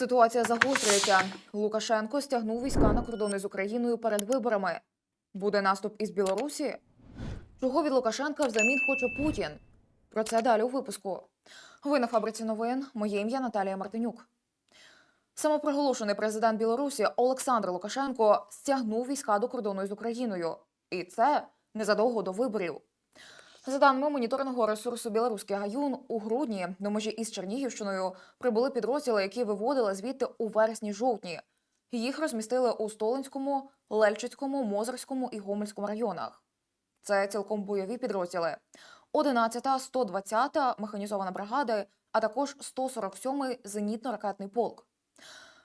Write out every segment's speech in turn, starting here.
Ситуація загострюється. Лукашенко стягнув війська на кордони з Україною перед виборами. Буде наступ із Білорусі? Чого від Лукашенка взамін хоче Путін? Про це далі у випуску. Ви на фабриці новин. Моє ім'я Наталія Мартинюк. Самопроголошений президент Білорусі Олександр Лукашенко стягнув війська до кордону з Україною. І це незадовго до виборів. За даними моніторингового ресурсу Білоруський гаюн, у грудні до межі із Чернігівщиною прибули підрозділи, які виводили звідти у вересні-жовтні. Їх розмістили у Столинському, Лельчицькому, Мозерському і Гомельському районах. Це цілком бойові підрозділи. 11-та, 120-та механізована бригади, а також 147-й зенітно-ракетний полк.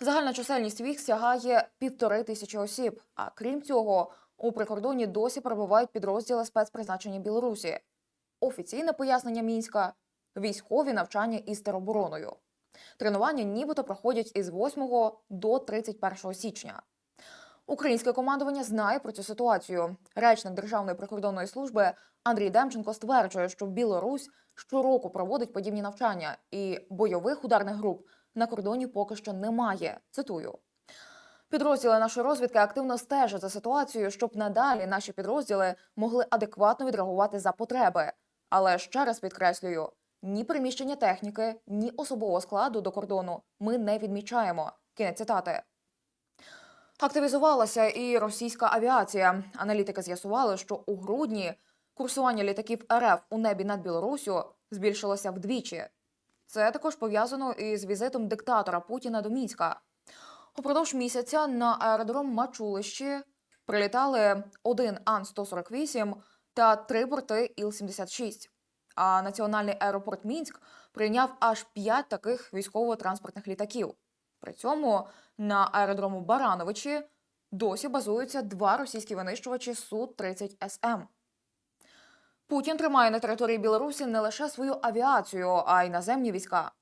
Загальна чисельність військ сягає півтори тисячі осіб. А крім цього, у прикордоні досі перебувають підрозділи спецпризначення Білорусі. Офіційне пояснення мінська військові навчання із теробороною. Тренування нібито проходять із 8 до 31 січня. Українське командування знає про цю ситуацію. Речник Державної прикордонної служби Андрій Демченко стверджує, що Білорусь щороку проводить подібні навчання, і бойових ударних груп на кордоні поки що немає. Цитую. Підрозділи нашої розвідки активно стежать за ситуацією, щоб надалі наші підрозділи могли адекватно відреагувати за потреби. Але ще раз підкреслюю: ні приміщення техніки, ні особового складу до кордону ми не відмічаємо. Кінець цитати. Активізувалася і російська авіація. Аналітики з'ясували, що у грудні курсування літаків РФ у небі над Білоруссю збільшилося вдвічі. Це також пов'язано із візитом диктатора Путіна до Мінська. Упродовж місяця на аеродром Мачулищі прилітали один Ан-148 та три борти Іл-76. А національний аеропорт Мінськ прийняв аж п'ять таких військово-транспортних літаків. При цьому на аеродрому Барановичі досі базуються два російські винищувачі Су-30СМ. Путін тримає на території Білорусі не лише свою авіацію, а й наземні війська.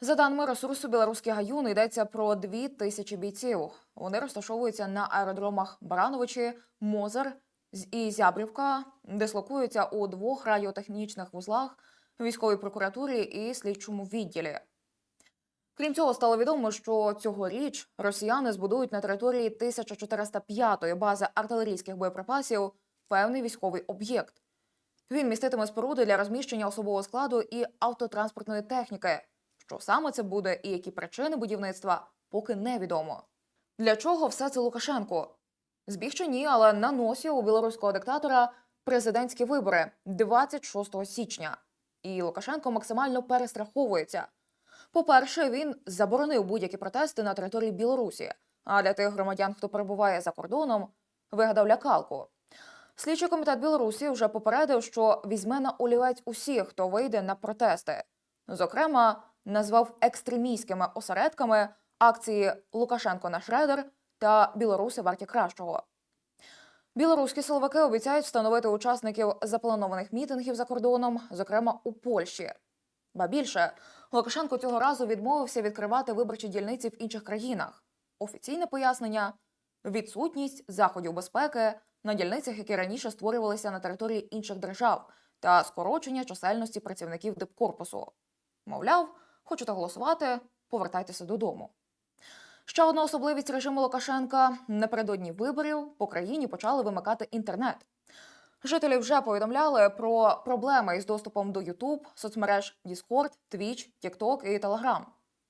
За даними ресурсу Білоруський гаюн йдеться про дві тисячі бійців. Вони розташовуються на аеродромах Барановичі, Мозер і Зябрівка, дислокуються у двох радіотехнічних вузлах, військовій прокуратурі і слідчому відділі. Крім цього, стало відомо, що цьогоріч росіяни збудують на території 1405-ї бази артилерійських боєприпасів певний військовий об'єкт. Він міститиме споруди для розміщення особового складу і автотранспортної техніки. Що саме це буде і які причини будівництва, поки невідомо. Для чого все це Лукашенко? Збіг чи ні, але на носі у білоруського диктатора президентські вибори 26 січня. І Лукашенко максимально перестраховується. По-перше, він заборонив будь-які протести на території Білорусі, а для тих громадян, хто перебуває за кордоном, вигадав лякалку. Слідчий комітет Білорусі вже попередив, що візьме на олівець усіх, хто вийде на протести. Зокрема, назвав екстремістськими осередками акції Лукашенко на Шредер та Білоруси варті кращого. Білоруські силовики обіцяють встановити учасників запланованих мітингів за кордоном, зокрема у Польщі. Ба більше, Лукашенко цього разу відмовився відкривати виборчі дільниці в інших країнах. Офіційне пояснення відсутність заходів безпеки на дільницях, які раніше створювалися на території інших держав, та скорочення чисельності працівників дипкорпусу. Мовляв, хочете голосувати, повертайтеся додому. Ще одна особливість режиму Лукашенка напередодні виборів по країні почали вимикати інтернет. Жителі вже повідомляли про проблеми із доступом до YouTube, соцмереж Discord, Twitch, TikTok і Telegram.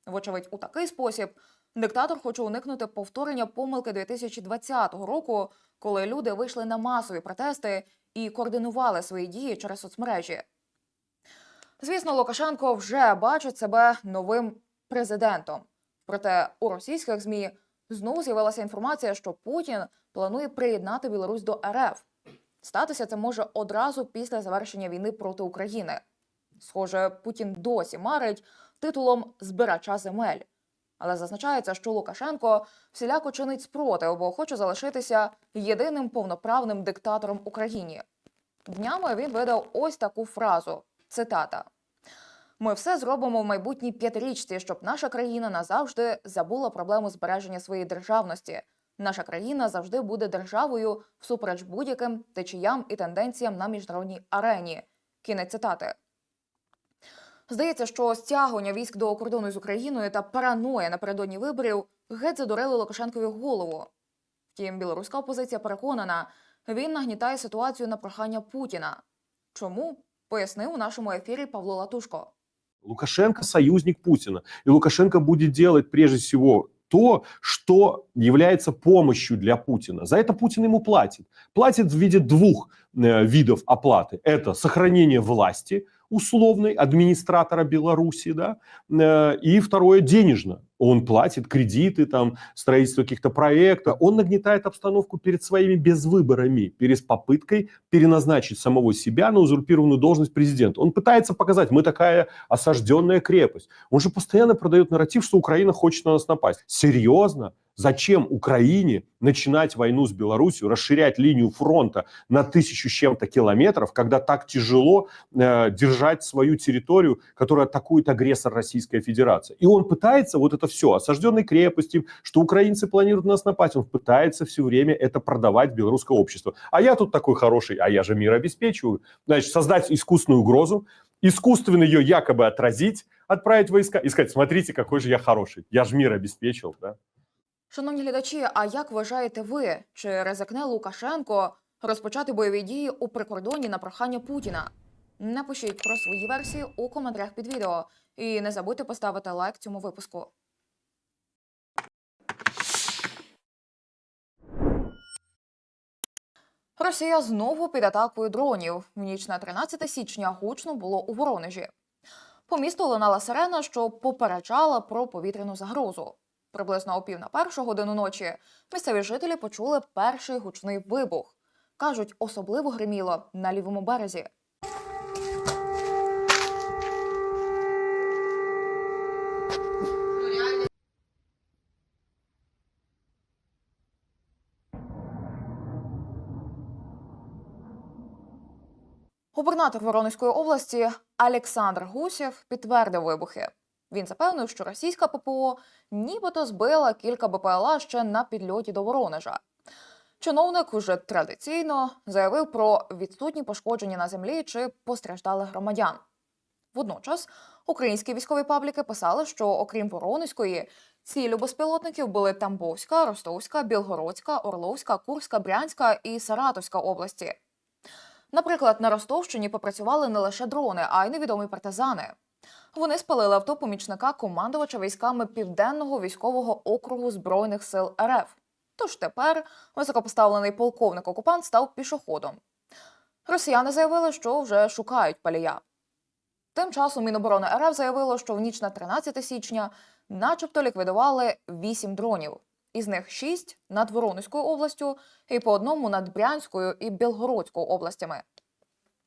Вочевидь, у такий спосіб диктатор хоче уникнути повторення помилки 2020 року, коли люди вийшли на масові протести і координували свої дії через соцмережі. Звісно, Лукашенко вже бачить себе новим президентом. Проте у російських змі знову з'явилася інформація, що Путін планує приєднати Білорусь до РФ. Статися це може одразу після завершення війни проти України. Схоже, Путін досі марить титулом збирача земель. Але зазначається, що Лукашенко всіляко чинить спротив, бо хоче залишитися єдиним повноправним диктатором Україні. Днями він видав ось таку фразу: цитата. Ми все зробимо в майбутній п'ятирічці, щоб наша країна назавжди забула проблему збереження своєї державності. Наша країна завжди буде державою всупереч будь-яким течіям і тенденціям на міжнародній арені. Кінець цитати. Здається, що стягування військ до кордону з Україною та параноя напередодні виборів геть задурили Лукашенкові голову. Втім, білоруська опозиція переконана, він нагнітає ситуацію на прохання Путіна. Чому? Пояснив у нашому ефірі Павло Латушко. Лукашенко союзник Путина. И Лукашенко будет делать прежде всего то, что является помощью для Путина. За это Путин ему платит. Платит в виде двух э, видов оплаты. Это сохранение власти условной администратора Беларуси, да, э, и второе денежно. Он платит кредиты, там, строительство каких-то проектов. Он нагнетает обстановку перед своими безвыборами, перед попыткой переназначить самого себя на узурпированную должность президента. Он пытается показать, мы такая осажденная крепость. Он же постоянно продает нарратив, что Украина хочет на нас напасть. Серьезно? Зачем Украине начинать войну с Беларусью, расширять линию фронта на тысячу с чем-то километров, когда так тяжело э, держать свою территорию, которую атакует агрессор Российская Федерация? И он пытается вот это все, осажденной крепости, что украинцы планируют на нас напасть, он пытается все время это продавать в белорусское общество. А я тут такой хороший, а я же мир обеспечиваю. Значит, создать искусственную угрозу, искусственно ее якобы отразить, отправить войска и сказать, смотрите, какой же я хороший, я же мир обеспечил, да? Шановні глядачі, а як вважаєте ви, чи ризикне Лукашенко розпочати бойові дії у прикордонні на прохання Путіна? Напишіть про свої версії у коментарях під відео. І не забудьте поставити лайк цьому випуску. Росія знову під атакою дронів. В ніч на 13 січня гучно було у Воронежі. По місту лунала сирена, що попереджала про повітряну загрозу. Приблизно о пів на першу годину ночі місцеві жителі почули перший гучний вибух. Кажуть, особливо гриміло на лівому березі. Губернатор Воронезької області Олександр Гусєв підтвердив вибухи. Він запевнив, що російська ППО нібито збила кілька БПЛА ще на підльоті до Воронежа. Чиновник уже традиційно заявив про відсутні пошкодження на землі чи постраждалих громадян. Водночас українські військові пабліки писали, що окрім Воронезької, ціллю безпілотників були Тамбовська, Ростовська, Білгородська, Орловська, Курська, Брянська і Саратовська області. Наприклад, на Ростовщині попрацювали не лише дрони, а й невідомі партизани. Вони спалили авто помічника командувача військами Південного військового округу Збройних сил РФ. Тож тепер високопоставлений полковник окупант став пішоходом. Росіяни заявили, що вже шукають палія. Тим часом Міноборони РФ заявило, що в ніч на 13 січня начебто ліквідували 8 дронів. Із них 6 над Воронезькою областю і по одному над Брянською і Білгородською областями.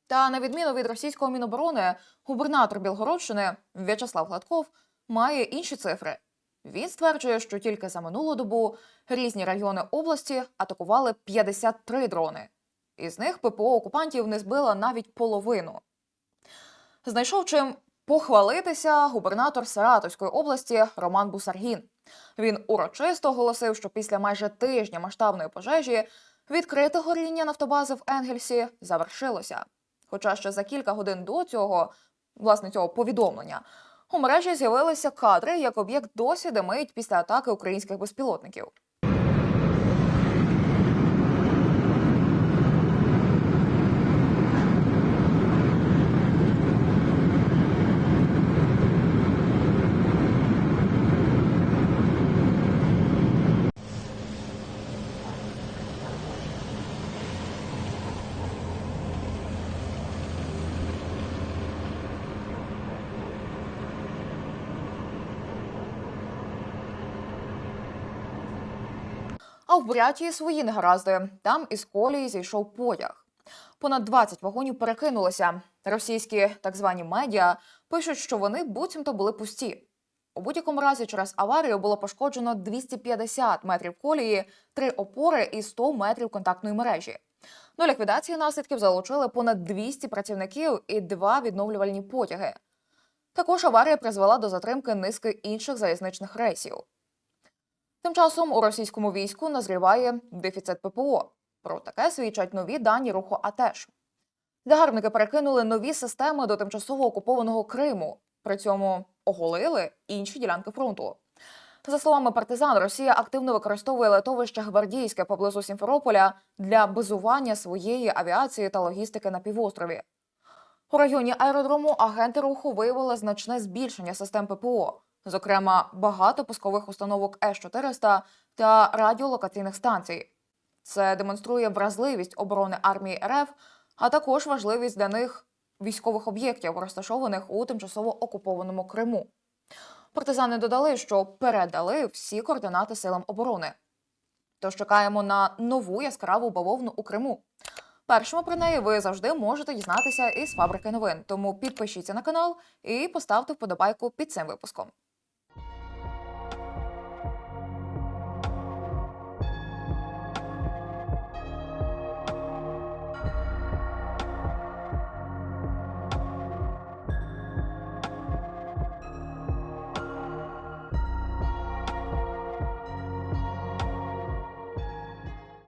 Та на відміну від російського міноборони, губернатор Білгородщини В'ячеслав Гладков має інші цифри. Він стверджує, що тільки за минулу добу різні райони області атакували 53 дрони. Із них ППО окупантів не збила навіть половину. Знайшов чим похвалитися губернатор Саратовської області Роман Бусаргін. Він урочисто оголосив, що після майже тижня масштабної пожежі відкрите горіння нафтобази в Енгельсі завершилося. Хоча ще за кілька годин до цього, власне, цього повідомлення, у мережі з'явилися кадри, як об'єкт досі димить після атаки українських безпілотників. А в Бурятії свої негаразди. Там із колії зійшов потяг. Понад 20 вагонів перекинулося. Російські так звані медіа пишуть, що вони буцімто були пусті. У будь-якому разі через аварію було пошкоджено 250 метрів колії, три опори і 100 метрів контактної мережі. До ліквідації наслідків залучили понад 200 працівників і два відновлювальні потяги. Також аварія призвела до затримки низки інших залізничних рейсів. Тим часом у російському війську назріває дефіцит ППО. Про таке свідчать нові дані руху АТЕШ. Загарбники перекинули нові системи до тимчасово окупованого Криму. При цьому оголили інші ділянки фронту. За словами партизан, Росія активно використовує литовище Гвардійське поблизу Сімферополя для базування своєї авіації та логістики на півострові. У районі аеродрому агенти руху виявили значне збільшення систем ППО, зокрема багато пускових установок С-400 та радіолокаційних станцій. Це демонструє вразливість оборони армії РФ, а також важливість для них військових об'єктів, розташованих у тимчасово окупованому Криму. Партизани додали, що передали всі координати силам оборони. Тож чекаємо на нову яскраву бавовну у Криму. Першими про неї ви завжди можете дізнатися із фабрики новин. Тому підпишіться на канал і поставте вподобайку під цим випуском.